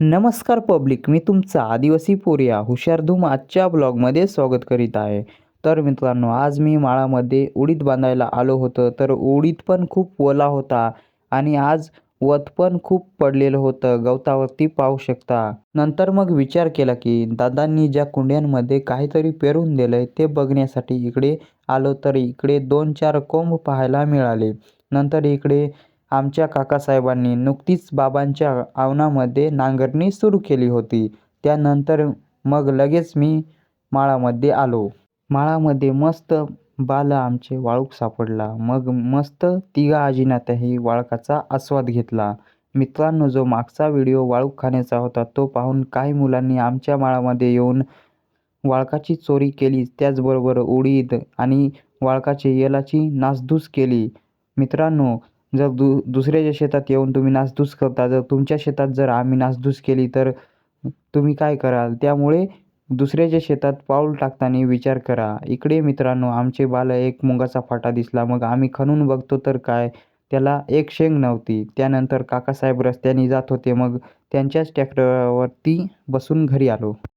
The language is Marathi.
नमस्कार पब्लिक मी तुमचा आदिवासी पोरिया हुशार धूम आजच्या ब्लॉगमध्ये स्वागत करीत आहे. तर मित्रांनो आज मी माळामध्ये उडीद बांधायला आलो होतं तर उडीद पण खूप ओला होता आणि आज वत पण खूप पडलेलं होतं. गवतावरती पाहू शकता. नंतर मग विचार केला की दादांनी ज्या कुंड्यांमध्ये काहीतरी पेरून दिलं आहे ते बघण्यासाठी इकडे आलो तर इकडे दोन चार कोंब पाहायला मिळाले. नंतर इकडे आमच्या काकासाहेबांनी नुकतीच बाबांच्या आवनामध्ये नांगरणी सुरू केली होती. त्यानंतर मग लगेच मी माळामध्ये आलो. माळामध्ये मस्त बाल आमचे वाळूक सापडला. मग मस्त तिघा आजीनातही वाळकाचा आस्वाद घेतला. मित्रांनो जो मागचा व्हिडिओ वाळूक खाण्याचा होता तो पाहून काही मुलांनी आमच्या माळामध्ये येऊन वाळकाची चोरी केली. त्याचबरोबर उडीद आणि वाळकाची येलाची नासधूस केली. मित्रांनो जर दु दुसऱ्याच्या शेतात येऊन तुम्ही नासधूस करता जर तुमच्या शेतात जर आम्ही नासधूस केली तर तुम्ही काय कराल? त्यामुळे दुसऱ्याच्या शेतात पाऊल टाकताना विचार करा. इकडे मित्रांनो आमचे बाला एक मुंगाचा फाटा दिसला. मग आम्ही खणून बघतो तर काय? त्याला एक शेंग नव्हती. त्यानंतर काकासाहेब रस्त्याने जात होते. मग त्यांच्याच ट्रॅक्टरवरती बसून घरी आलो.